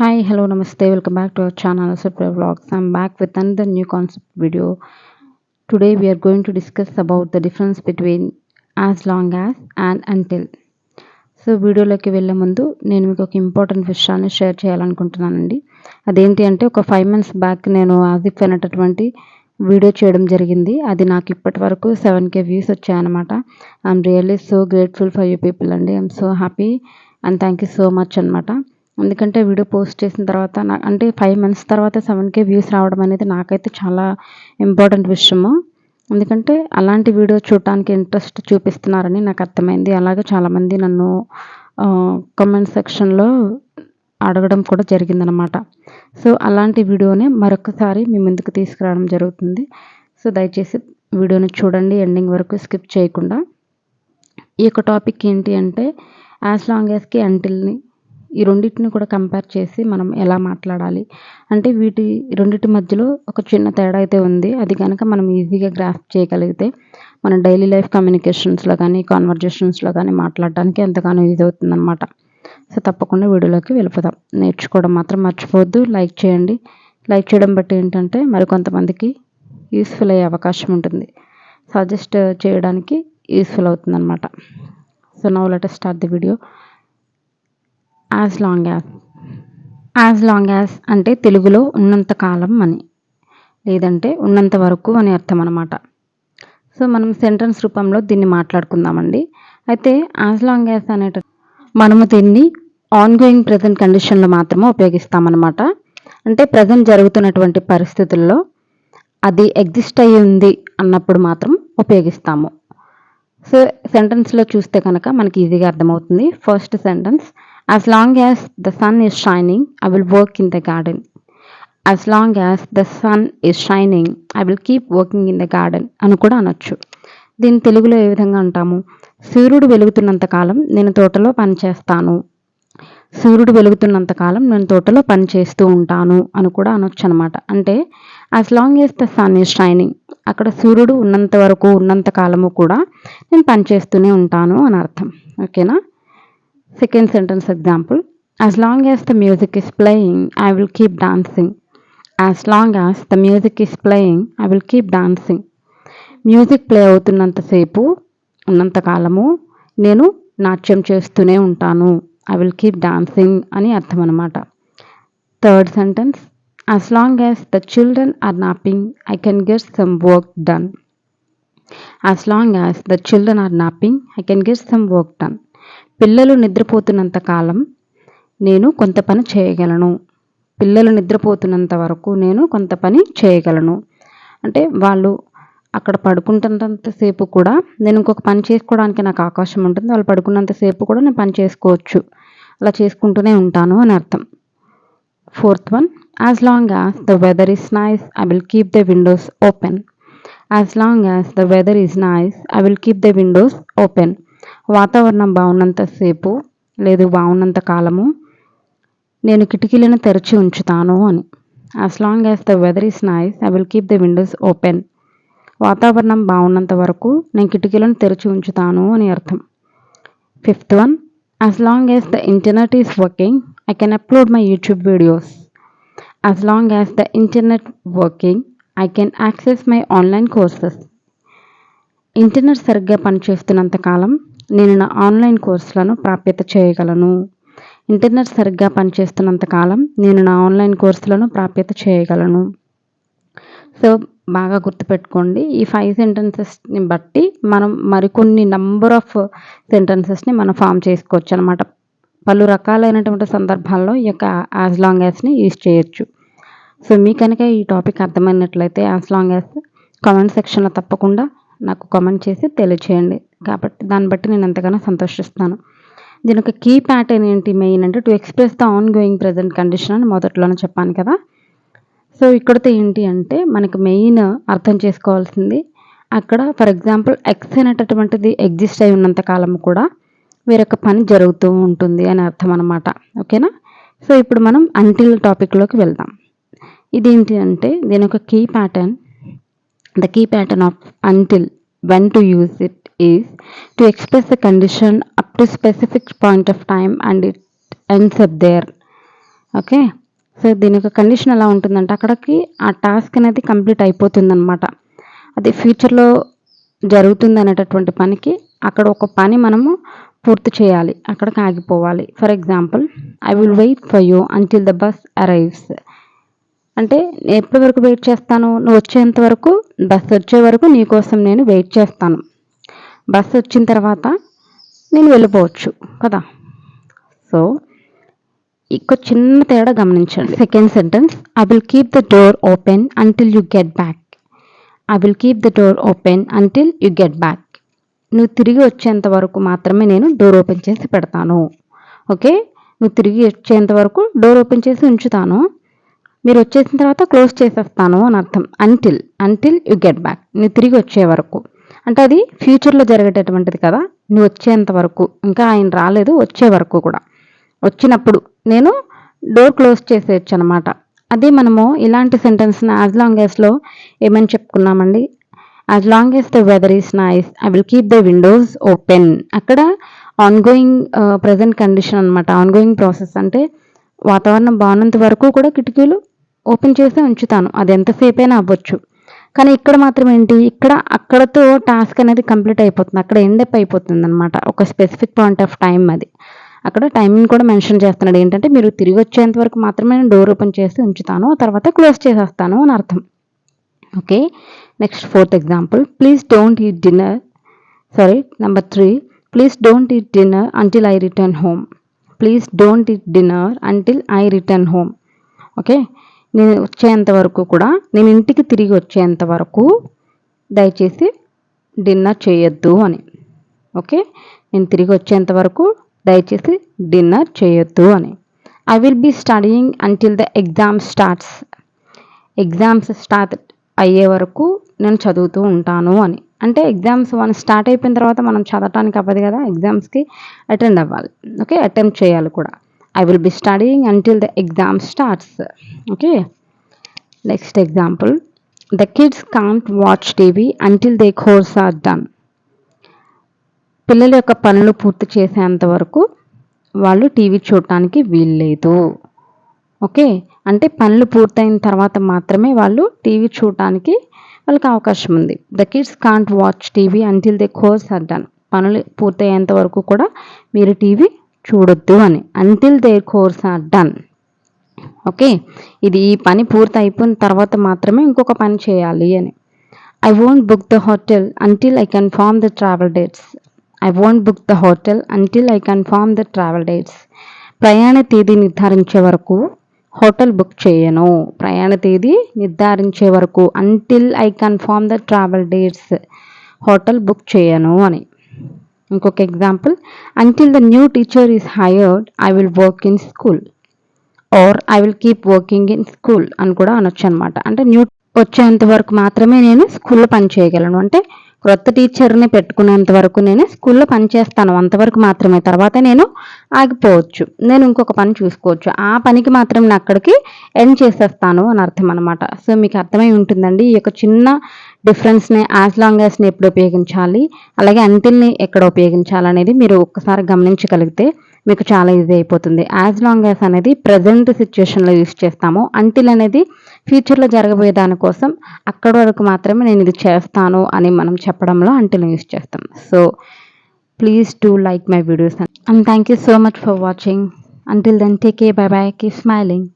Hi hello నమస్తే welcome back to our channel super blogs I'm back with the new concept video today we're going to discuss about the difference between as long as and until so వీడియోలోకి వెళ్ళే ముందు నేను మీకు ఒక important విషయాన్ని share చేయాలనుకుంటున్నానండి అదేంటి అంటే ఒక ఫైవ్ మంత్స్ బ్యాక్ నేను యాజ్ ఇఫ్ అనేటటువంటి వీడియో చేయడం జరిగింది అది నాకు ఇప్పటి వరకు సెవెన్ కే వ్యూస్ వచ్చాయన్నమాట. I'm really so grateful for you people అండి I'm so happy and thank you so much అనమాట ఎందుకంటే వీడియో పోస్ట్ చేసిన తర్వాత నా అంటే ఫైవ్ మంత్స్ తర్వాత సెవెన్ కే వ్యూస్ రావడం అనేది నాకైతే చాలా ఇంపార్టెంట్ విషయము. ఎందుకంటే అలాంటి వీడియో చూడటానికి ఇంట్రెస్ట్ చూపిస్తున్నారని నాకు అర్థమైంది. అలాగే చాలామంది నన్ను కమెంట్ సెక్షన్లో అడగడం కూడా జరిగిందనమాట సో అలాంటి వీడియోని మరొకసారి మీ ముందుకు తీసుకురావడం జరుగుతుంది. సో దయచేసి వీడియోని చూడండి ఎండింగ్ వరకు స్కిప్ చేయకుండా. ఈ యొక్క టాపిక్ ఏంటి అంటే యాజ్ లాంగ్ యాజ్కి అంటిల్ని ఈ రెండింటిని కూడా కంపేర్ చేసి మనం ఎలా మాట్లాడాలి? అంటే వీటి రెండింటి మధ్యలో ఒక చిన్న తేడా అయితే ఉంది. అది కనుక మనం ఈజీగా గ్రాఫ్ చేయగలిగితే మన డైలీ లైఫ్ కమ్యూనికేషన్స్లో కానీ కాన్వర్జేషన్స్లో కానీ మాట్లాడడానికి ఎంతగానో యూజ్ అవుతుందన్నమాట. సో తప్పకుండా వీడియోలోకి వెళ్ళిపోదాం. నేర్చుకోవడం మాత్రం మర్చిపోవద్దు. లైక్ చేయండి. లైక్ చేయడం బట్టి ఏంటంటే మరి కొంతమందికి యూస్ఫుల్ అయ్యే అవకాశం ఉంటుంది. సజెస్ట్ చేయడానికి యూస్ఫుల్ అవుతుందన్నమాట. So now let start the video as long as as long as అంటే తెలుగులో ఉన్నంత కాలం అని. లేదంటే ఉన్నంత వరకు అని అర్థం అనమాట సో మనం సెంటెన్స్ రూపంలో దీన్ని మాట్లాడుకుందామండి. అయితే యాజ్ లాంగ్ యాజ్ అనేట మనము దీన్ని ఆన్ గోయింగ్ ప్రజెంట్ కండిషన్లో మాత్రమే ఉపయోగిస్తామన్నమాట. అంటే ప్రజెంట్ జరుగుతున్నటువంటి పరిస్థితుల్లో అది ఎగ్జిస్ట్ అయ్యి ఉంది అన్నప్పుడు మాత్రం ఉపయోగిస్తాము. సో సెంటెన్స్లో చూస్తే కనుక మనకి ఈజీగా అర్థమవుతుంది. First sentence As long as the sun is shining I will work in the garden as long as the sun is shining I will keep working in the garden అని కూడా అనొచ్చు. దీన్ని తెలుగులో ఏ విధంగా అంటాము? సూర్యుడు వెలుగుతున్నంత కాలం నేను తోటలో పనిచేస్తాను సూర్యుడు వెలుగుతున్నంత కాలం నేను తోటలో పని చేస్తూ ఉంటాను అని కూడా అనొచ్చు అనమాట అంటే as long as the sun is shining అక్కడ సూర్యుడు ఉన్నంత వరకు ఉన్నంత కాలము కూడా నేను పనిచేస్తూనే ఉంటాను అని అర్థం. ఓకేనా? Second sentence example as long as the music is playing I will keep dancing as long as the music is playing I will keep dancing music play అవుతున్నంతసేపు ఉన్నంతకాలము నేను నాట్యం చేస్తూనే ఉంటాను. ఐ విల్ కీప్ డాన్సింగ్ అని అర్థం అనమాట third sentence as long as the children are napping I can get some work done as long as the children are napping I can get some work done పిల్లలు నిద్రపోతున్నంత కాలం నేను కొంత పని చేయగలను. పిల్లలు నిద్రపోతున్నంత వరకు నేను కొంత పని చేయగలను. అంటే వాళ్ళు అక్కడ పడుకుంటున్నంతసేపు కూడా నేను ఇంకొక పని చేసుకోవడానికి నాకు అవకాశం ఉంటుంది. వాళ్ళు పడుకున్నంతసేపు కూడా నేను పని చేసుకోవచ్చు. అలా చేసుకుంటూనే ఉంటాను అని అర్థం. Fourth one as long as the weather is nice I will keep the windows open as long as the weather is nice I will keep the windows open వాతావరణం బాగున్నంతసేపు లేదు బాగున్నంత కాలము నేను కిటికీలను తెరిచి ఉంచుతాను అని. As long as the weather is nice I will keep the windows open వాతావరణం బాగున్నంత వరకు నేను కిటికీలను తెరిచి ఉంచుతాను అని అర్థం. Fifth one as long as the internet is working I can upload my YouTube videos as long as the internet working I can access my online courses internet సరిగ్గా పనిచేస్తున్నంత కాలం నేను నా ఆన్లైన్ కోర్సులను ప్రాప్యత చేయగలను. ఇంటర్నెట్ సరిగ్గా పనిచేస్తున్నంత కాలం నేను నా ఆన్లైన్ కోర్సులను ప్రాప్యత చేయగలను. సో బాగా గుర్తుపెట్టుకోండి ఈ ఫైవ్ సెంటెన్సెస్ని బట్టి మనం మరికొన్ని నంబర్ ఆఫ్ సెంటెన్సెస్ని మనం ఫామ్ చేసుకోవచ్చు అనమాట పలు రకాలైనటువంటి సందర్భాల్లో ఈ యొక్క యాజ్ లాంగ్ యాజ్ని యూజ్ చేయొచ్చు. సో మీ కనుక ఈ టాపిక్ అర్థమైనట్లయితే యాజ్ లాంగ్ యాజ్ కామెంట్ సెక్షన్లో తప్పకుండా నాకు కామెంట్ చేసి తెలియచేయండి. కాబట్టి దాన్ని బట్టి నేను ఎంతగానో సంతోషిస్తాను దీని యొక్క కీ ప్యాటర్న్ ఏంటి మెయిన్ అంటే to express the ongoing present condition అని మొదట్లోనే చెప్పాను కదా. సో ఇక్కడతో ఏంటి అంటే మనకు మెయిన్ అర్థం చేసుకోవాల్సింది అక్కడ ఫర్ ఎగ్జాంపుల్ ఎక్స్ అనేటటువంటిది ఎగ్జిస్ట్ అయి ఉన్నంత కాలం కూడా వేరొక పని జరుగుతూ ఉంటుంది అని అర్థం అనమాట ఓకేనా? సో ఇప్పుడు మనం అంటిల్ టాపిక్లోకి వెళ్దాం. ఇదేంటి అంటే దీని యొక్క key pattern the key pattern of until when to use it is to express the condition up to specific point of time and it ends up there okay so దీని యొక్క కండిషన్ ఎలా ఉంటుందంటే అక్కడికి ఆ టాస్క్ అనేది complete అయిపోతుందన్నమాట. అది ఫ్యూచర్లో జరుగుతుంది అనేటటువంటి పనికి అక్కడ ఒక పని మనము పూర్తి చేయాలి. అక్కడికి ఆగిపోవాలి. For example I will wait for you until the bus arrives అంటే ఎప్పటి వరకు వెయిట్ చేస్తాను? నువ్వు వచ్చేంత వరకు బస్ వచ్చే వరకు నీ కోసం నేను వెయిట్ చేస్తాను. బస్సు వచ్చిన తర్వాత నేను వెళ్ళిపోవచ్చు కదా. సో ఇక చిన్న తేడా గమనించండి. Second sentence I will keep the door open until you get back I will keep the door open until you get back నువ్వు తిరిగి వచ్చేంత వరకు మాత్రమే నేను డోర్ ఓపెన్ చేసి పెడతాను. ఓకే నువ్వు తిరిగి వచ్చేంత వరకు డోర్ ఓపెన్ చేసి ఉంచుతాను. మీరు వచ్చేసిన తర్వాత క్లోజ్ చేసేస్తాను అని అర్థం. Until until you get back నువ్వు తిరిగి వచ్చే వరకు. అంటే అది ఫ్యూచర్లో జరిగేటటువంటిది కదా. నువ్వు వచ్చేంత వరకు. ఇంకా ఆయన రాలేదు వచ్చే వరకు కూడా. వచ్చినప్పుడు నేను డోర్ క్లోజ్ చేసేయచ్చు అనమాట అదే మనము ఇలాంటి సెంటెన్స్ని యాజ్ లాంగ్ యాజ్లో ఏమని చెప్పుకున్నామండి? As long as the weather is nice I will keep the windows open అక్కడ ఆన్ గోయింగ్ ప్రజెంట్ కండిషన్ అనమాట ఆన్ గోయింగ్ ప్రాసెస్ అంటే వాతావరణం బాగున్నంత వరకు కూడా కిటికీలు ఓపెన్ చేసి ఉంచుతాను. అది ఎంతసేపైనా అవ్వచ్చు. కానీ ఇక్కడ మాత్రం ఏంటి? ఇక్కడ అక్కడతో టాస్క్ అనేది కంప్లీట్ అయిపోతుంది. అక్కడ ఎండప్ అయిపోతుంది అనమాట ఒక స్పెసిఫిక్ పాయింట్ ఆఫ్ టైం అది. అక్కడ టైమింగ్ కూడా మెన్షన్ చేస్తున్నాడు. ఏంటంటే మీరు తిరిగి వచ్చేంత వరకు మాత్రమే నేను డోర్ ఓపెన్ చేసి ఉంచుతాను. తర్వాత క్లోజ్ చేసేస్తాను అని అర్థం. Okay? Next fourth example please don't eat dinner sorry number three please don't eat dinner until I return home please don't eat dinner until I return home okay? నేను వచ్చేంత వరకు కూడా నేను ఇంటికి తిరిగి వచ్చేంత వరకు దయచేసి డిన్నర్ చేయొద్దు అని. ఓకే? నేను తిరిగి వచ్చేంత వరకు దయచేసి డిన్నర్ చేయొద్దు అని. I will be studying until the exam starts exams start అయ్యే వరకు నేను చదువుతూ ఉంటాను అని. అంటే ఎగ్జామ్స్ వన్ స్టార్ట్ అయిపోయిన తర్వాత మనం చదవటానికి అవ్వదు కదా ఎగ్జామ్స్కి అటెండ్ అవ్వాలి. ఓకే? అటెంప్ట్ చేయాలి కూడా. I will be studying until the exam starts okay next example the kids can't watch TV until they chores are done పిల్లల యొక్క పనులు పూర్తి చేసేంత వరకు వాళ్ళు టీవీ చూడటానికి వీల్లేదు ఓకే? అంటే పనులు పూర్తయిన తర్వాత మాత్రమే వాళ్ళు టీవీ చూడటానికి వాళ్ళకి అవకాశం ఉంది. The kids can't watch TV until they chores are done పనులు పూర్తయ్యేంత వరకు కూడా మీరు టీవీ చూడొద్దు అని. Until their chores are done okay ఇది ఈ పని పూర్తి అయిపోయిన తర్వాత మాత్రమే ఇంకొక పని చేయాలి అని. I won't book the hotel until I confirm the travel dates I won't book the hotel until I confirm the travel dates ప్రయాణ తేదీ నిర్ధారించే వరకు హోటల్ బుక్ చేయను. ప్రయాణ తేదీ నిర్ధారించే వరకు until I confirm the travel dates hotel book చేయను అని. ఇంకొక example until the new teacher is hired I will work in school or I will keep working in school అని కూడా అనొచ్చు అనమాట అంటే న్యూ వచ్చేంత వరకు మాత్రమే నేను స్కూల్లో పని చేయగలను. అంటే క్రొత్త టీచర్ని పెట్టుకునేంత వరకు నేను స్కూల్లో పని చేస్తాను. అంతవరకు మాత్రమే. తర్వాత నేను ఆగిపోవచ్చు. నేను ఇంకొక పని చూసుకోవచ్చు. ఆ పనికి మాత్రం నేను అక్కడికి ఎండ్ చేసేస్తాను అని అర్థం అనమాట సో మీకు అర్థమై ఉంటుందండి. ఈ యొక్క చిన్న డిఫరెన్స్ని యాజ్ లాంగ్ యాజ్ని ఎప్పుడు ఉపయోగించాలి? అలాగే అంటిల్ని ఎక్కడ ఉపయోగించాలనేది మీరు ఒక్కసారి గమనించగలిగితే మీకు చాలా ఈజీ అయిపోతుంది. యాజ్ లాంగ్ యాజ్ అనేది ప్రజెంట్ సిచ్యుయేషన్లో యూస్ చేస్తాము. అంటిల్ అనేది ఫ్యూచర్లో జరగబోయే దానికోసం అక్కడి వరకు మాత్రమే నేను ఇది చేస్తాను అని మనం చెప్పడంలో అంటిల్ యూస్ చేస్తాం. So please to like my videos and thank you so much for watching until then take a bye bye keep smiling